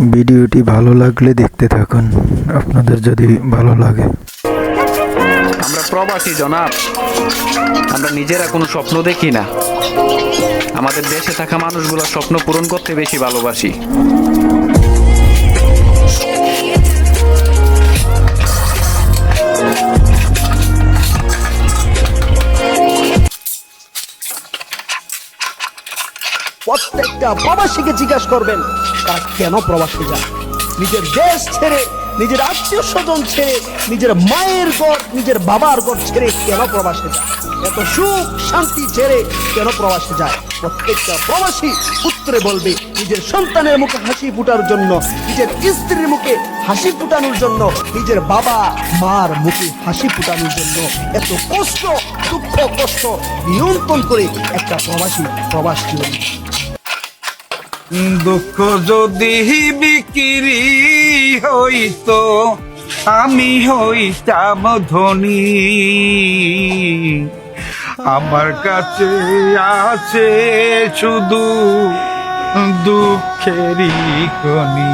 ভিডিওটি ভালো লাগলে দেখতে থাকুন। আপনাদের যদি ভালো লাগে। আমরা প্রবাসী জনাব। আমরা নিজেরা কোনো স্বপ্ন দেখি না। আমাদের দেশে থাকা মানুষগুলো স্বপ্ন পূরণ করতে বেশি ভালোবাসি। প্রত্যেকটা প্রবাসীকে জিজ্ঞাসা করবেন, তারা কেন প্রবাসী যায় নিজের দেশ ছেড়ে, নিজের আত্মীয় স্বজন ছেড়ে, নিজের মায়ের ঘর, নিজের বাবার ঘর ছেড়ে কেন প্রবাসে যায় এত সুখ, শান্তি ছেড়ে কেন প্রবাসে যায়? প্রত্যেকটা প্রবাসী পুত্রে বলবে, নিজের সন্তানের মুখে হাসি ফুটার জন্য, নিজের স্ত্রীর মুখে হাসি ফুটানোর জন্য, নিজের বাবা, মার মুখে হাসি ফুটানোর জন্য। এত কষ্ট, দুঃখ, কষ্ট নিয়ন্ত্রণ করে একটা প্রবাসী প্রবাস জীবন দুঃখ যদি বিক্রি হইতো আমি হইতাম ধনী। আমার কাছে আছে শুধু দুঃখেরই কনি